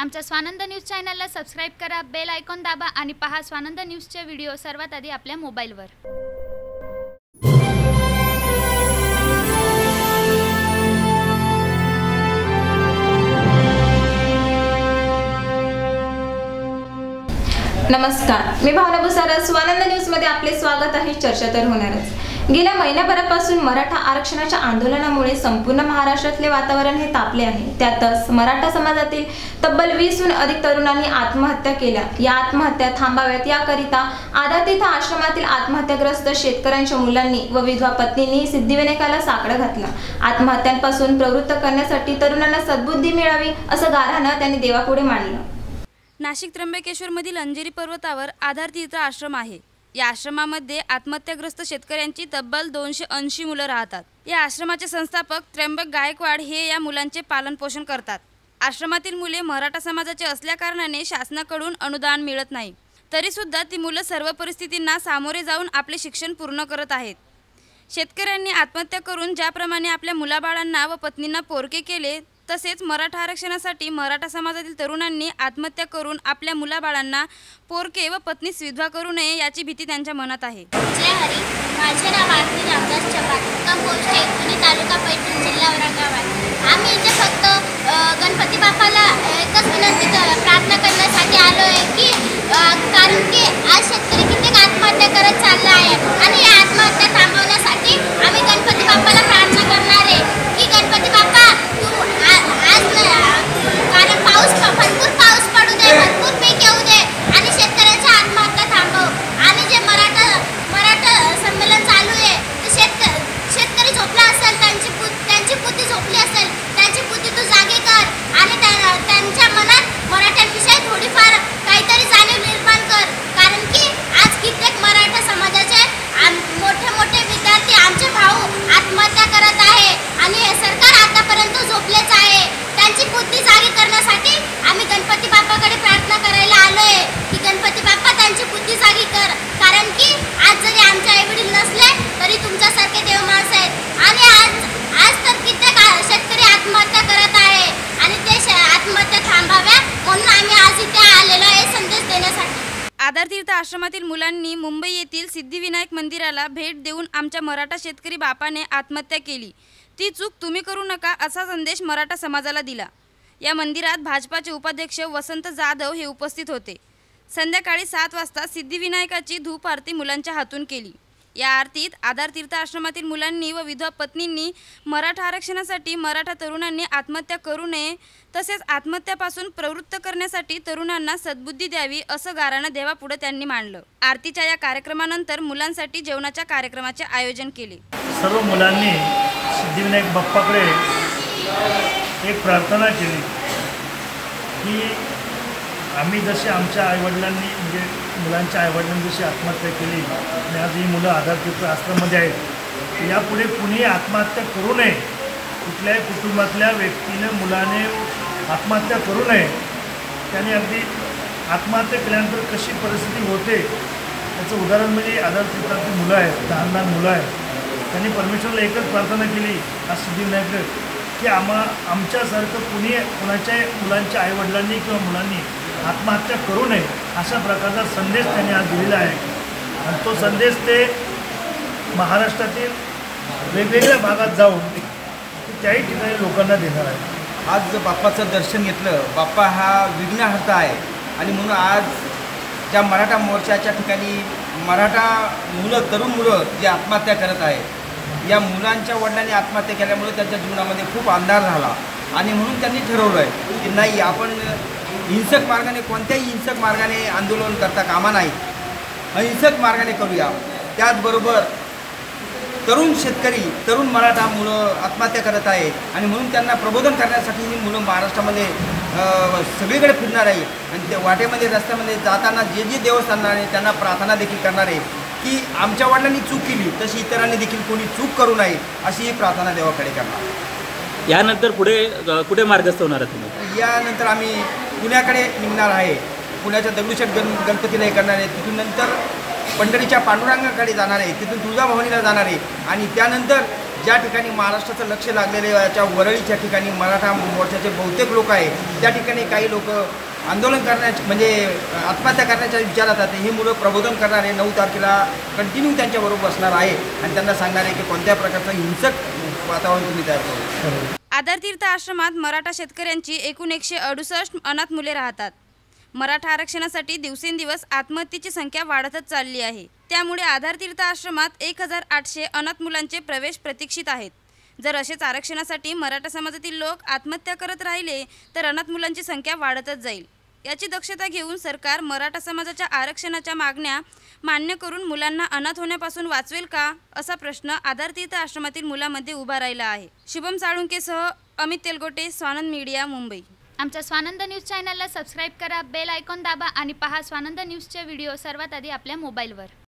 आमच्या स्वानंद न्यूज चॅनलला सबस्क्राईब करा बेल आयकॉन दाबा आणि पहा स्वानंद न्यूजचे व्हिडिओ सर्वात आधी आपल्या मोबाईलवर. नमस्कार. मी भावना भुसारा स्वानंद न्यूजमध्ये आपले स्वागत आहे. चर्चा तर होणारच. गेल्या महिन्याभरापासून मराठा आरक्षणाच्या आंदोलनामुळे संपूर्ण महाराष्ट्रातले वातावरण हे तापले आहे. त्यातच मराठा समाजातील तब्बल वीसहून अधिक तरुणांनी आत्महत्या केल्या. या आत्महत्या थांबाव्यात. याकरिता आदातीर्थ आश्रमातील आत्महत्याग्रस्त शेतकऱ्यांच्या मुलांनी व विधवा पत्नींनी सिद्धिविनायकाला साकडं घातलं. आत्महत्यांपासून प्रवृत्त करण्यासाठी तरुणांना सद्बुद्धी मिळावी असं गाऱ्हाणं त्यांनी देवापुढे मांडलं. नाशिक त्र्यंबकेश्वरमधील अंजेरी पर्वतावर आधार तीर्थ आश्रम आहे. या आश्रमामध्ये आत्महत्याग्रस्त शेतकऱ्यांची तब्बल दोनशे ऐंशी मुलं राहतात. या आश्रमाचे संस्थापक त्र्यंबक गायकवाड हे या मुलांचे पालनपोषण करतात. आश्रमातील मुले मराठा समाजाचे असल्याकारणाने शासनाकडून अनुदान मिळत नाही. तरीसुद्धा ती मुलं सर्व परिस्थितींना सामोरे जाऊन आपले शिक्षण पूर्ण करत आहेत. शेतकऱ्यांनी आत्महत्या करून ज्याप्रमाणे आपल्या मुलाबाळांना व पत्नींना पोरके केले तसेच मराठा आरक्षणासाठी मराठा समाजातील तरुणांनी आत्महत्या करून आपल्या मुलाबाळांना पोरके व पत्नीस विधवा करू नये याची भीती त्यांच्या मनात आहे. जय हरी. माझे नाव आरती रामदास चव्हाण कंपोस्ट आणि तालुका पैठण जिल्हा औरंगाबाद. आम्ही इथे फक्त अ, गणपती बाप्पाला एकच विनंती क- प्रार्थना करण्यासाठी आलो आहे की अ, कारण की आज शेतकरी कित्येक आत्महत्या करत चालला आहे आणि या आत्महत्या थांबवण्यासाठी आम्ही गणपती बाप्पाला प्रार्थना करणार आहे की गणपती बाप्पा तू आ- आज न- कारण पाऊस भरपूर पाऊस पडू दे भरपूर पीक येऊ दे आणि शेतकऱ्यांच्या आत्महत्या थांबव आणि जे मराठा मराठा संमेलन चालू आहे ते शेतक शेतकरी झोपला असेल त्यांची बुद्ध त्यांची बुद्धी झोपली असेल त्यांची बुद्धी तू जागी कर आणि त्या- त्यांच्या मनात मराठ्यांविषयी थोडीफार काहीतरी जाणीव निर्माण कर कारण की आज कित्येक मराठा समाजाचे आम- मोठे मोठे विद्यार्थी आमचे भाऊ आत्महत्या करत आहे आणि हे सरकार आतापर्यंत झोपलेच आहे त्यांची बुद्धी जागी करण्यासाठी आम्ही गणपती बाप्पाकडे प्रार्थना करायला आलोय की गणपती बाप्पा त्यांची बुद्धी जागी कर कारण की आज जरी आमचे आईवडील नसले तरी तुमच्यासारखे देव माणसं आहेत आणि आज आज तर कित्येक आ- शेतकरी आत्महत्या करत आहे आणि ते श- आत्महत्या थांबाव्या म्हणून आम्ही आज इथे आलेलो आहे संदेश दादरतीर्थ आश्रमातील मुलांनी मुंबई येथील सिद्धिविनायक मंदिराला भेट देऊन आमच्या मराठा शेतकरी बापाने आत्महत्या केली. ती चूक तुम्ही करू नका असा संदेश मराठा समाजाला दिला. या मंदिरात भाजपाचे उपाध्यक्ष वसंत जाधव हे उपस्थित होते. संध्याकाळी सात वाजता सिद्धिविनायकाची धूप आरती मुलांच्या हातून केली. या आरतीत आधार तीर्थ आश्रमातील मुलांनी व विधवा पत्नींनी मराठा आरक्षणासाठी मराठा तरुणांनी आत्महत्या करू नये तसेच आत्महत्यापासून प्रवृत्त करण्यासाठी तरुणांना सद्बुद्धी द्यावी असं गाराणं देवापुढे त्यांनी मांडलं. आरतीच्या या कार्यक्रमानंतर मुलांसाठी जेवणाच्या कार्यक्रमाचे आयोजन केले. सर्व मुलांनी सिद्धिविनायक बाप्पाकडे एक प्रार्थना केली की आम्ही जसे आमच्या आईवडिलांनी म्हणजे मुलांच्या आईवडिलांनी जशी आत्महत्या केली आणि आज ही मुलं आधारतीर्थ आश्रममध्ये आहेत यापुढे कुणीही आत्महत्या करू नये. कुठल्याही कुटुंबातल्या व्यक्तीनं मुलाने आत्महत्या करू नये. त्याने अगदी आत्महत्या केल्यानंतर कशी परिस्थिती होते त्याचं उदाहरण म्हणजे आधारतीर्थातली मुलं आहेत लहान लहान मुलं आहेत. त्यांनी परमेश्वरला एकच प्रार्थना केली आज सिद्धिविनायक की आम्हा आमच्यासारखं कुणी कुणाच्याही मुलांच्या आईवडिलांनी किंवा मुलांनी आत्महत्या करू नये अशा प्रकारचा संदेश त्यांनी आज दिलेला आहे. आणि तो संदेश ते महाराष्ट्रातील वेगवेगळ्या भागात जाऊन त्याही ठिकाणी लोकांना देणार आहे आज बाप्पाचं दर्शन घेतलं बाप्पा हा विघ्नहर्ता आहे. आणि म्हणून आज ज्या मराठा मोर्चाच्या ठिकाणी मराठा मुलं तरुण मुलं जे आत्महत्या करत आहे या मुलांच्या वडिलांनी आत्महत्या केल्यामुळे त्यांच्या जीवनामध्ये खूप अंधार झाला. आणि म्हणून त्यांनी ठरवलं आहे की नाही आपण हिंसक मार्गाने कोणत्याही हिंसक मार्गाने आंदोलन करता कामा नाही. अहिंसक मार्गाने करूया. त्याचबरोबर तरुण शेतकरी तरुण मराठा मुलं आत्महत्या करत आहे आणि म्हणून त्यांना प्रबोधन करण्यासाठी ही मुलं महाराष्ट्रामध्ये सगळीकडे फिरणार आहे. आणि त्या वाटेमध्ये रस्त्यामध्ये जाताना जे जे देवस्थान आहे त्यांना प्रार्थना देखील करणार आहे की आमच्या वडिलांनी चूक केली तशी इतरांनी देखील कोणी चूक करू नये अशी ही प्रार्थना देवाकडे करणार. यानंतर पुढे कुठे मार्गस्थ होणार आहे तुम्ही? यानंतर आम्ही पुण्याकडे निघणार आहे. पुण्याच्या दगडूशेठ गण गणपतीला हे करणार आहे. तिथून नंतर पंढरीच्या पांडुरंगाकडे जाणार आहे. तिथून तुळजाभवानीला जाणार आहे. आणि त्यानंतर ज्या ठिकाणी महाराष्ट्राचं लक्ष लागलेले याच्या वरळीच्या ठिकाणी मराठा मोर्चाचे बहुतेक लोक आहे त्या ठिकाणी काही लोक आंदोलन करण्याचे म्हणजे आत्महत्या करण्याच्या विचारात आहेत. ही मुलं प्रबोधन करणारे नऊ तारखेला कंटिन्यू त्यांच्याबरोबर बसणार आहे. आणि त्यांना सांगणार आहे की कोणत्या प्रकारचं हिंसक वातावरण तुम्ही तयार करू. आधारतीर्थ आश्रमात मराठा शेतकऱ्यांची एकूण एकशे अडुसष्ट अनाथ मुले राहतात. मराठा आरक्षणासाठी दिवसेंदिवस आत्महत्येची संख्या वाढतच चालली आहे. त्यामुळे आधारतीर्थ आश्रमात एक हजार आठशे अनाथ मुलांचे प्रवेश प्रतीक्षित आहेत. जर असेच आरक्षणासाठी मराठा समाजातील लोक आत्महत्या करत राहिले तर अनाथ मुलांची संख्या वाढतच जाईल. याची दक्षता घेऊन सरकार मराठा समाजाच्या आरक्षणाच्या मागण्या मान्य करून मुलांना अनाथ होण्यापासून वाचवेल का असा प्रश्न आधारतीर्थ आश्रमातील मुलांमध्ये उभा राहिला आहे. शुभम साळुंकेसह अमित तेलगोटे स्वानंद मीडिया मुंबई. आमच्या स्वानंद न्यूज चॅनलला सबस्क्राईब करा बेल आयकॉन दाबा आणि पहा स्वानंद न्यूजचे व्हिडिओ सर्वात आधी आपल्या मोबाईलवर.